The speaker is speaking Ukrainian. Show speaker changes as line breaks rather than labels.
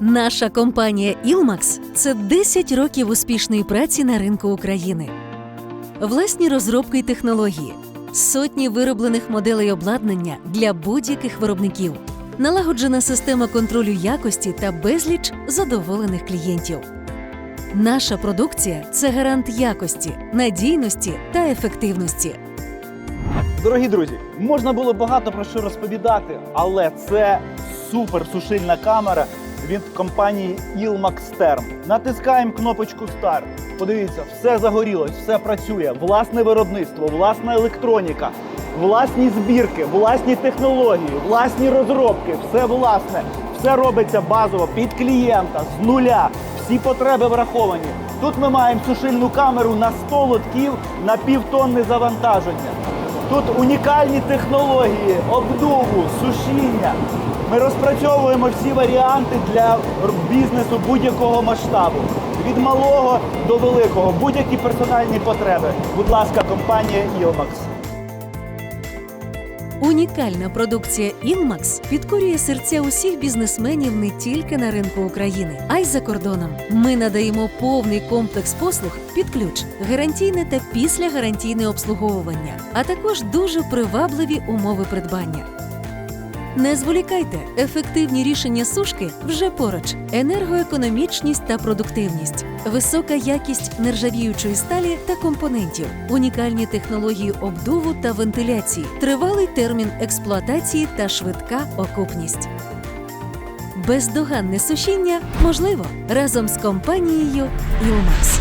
Наша компанія Ilmax – це 10 років успішної праці на ринку України. Власні розробки й технології, сотні вироблених моделей обладнання для будь-яких виробників, налагоджена система контролю якості та безліч задоволених клієнтів. Наша продукція це гарант якості, надійності та ефективності.
Дорогі друзі, можна було багато про що розповідати, але це супер сушильна камера від компанії Term. Натискаємо кнопочку Start. Подивіться, все загорілось, все працює. Власне виробництво, власна електроніка, власні збірки, власні технології, власні розробки, все власне. Все робиться базово під клієнта з нуля. Всі потреби враховані. Тут ми маємо сушильну камеру на 100 лотків на півтонни завантаження. Тут унікальні технології обдуву, сушіння. Ми розпрацьовуємо всі варіанти для бізнесу будь-якого масштабу. Від малого до великого, будь-які персональні потреби. Будь ласка, компанія Ilmax.
Унікальна продукція Інмакс підкорює серця усіх бізнесменів не тільки на ринку України, а й за кордоном. Ми надаємо повний комплекс послуг під ключ, гарантійне та післягарантійне обслуговування, а також дуже привабливі умови придбання. Не зволікайте, ефективні рішення сушки вже поруч. Енергоекономічність та продуктивність, висока якість нержавіючої сталі та компонентів, унікальні технології обдуву та вентиляції, тривалий термін експлуатації та швидка окупність. Бездоганне сушіння можливо разом з компанією Ilmax.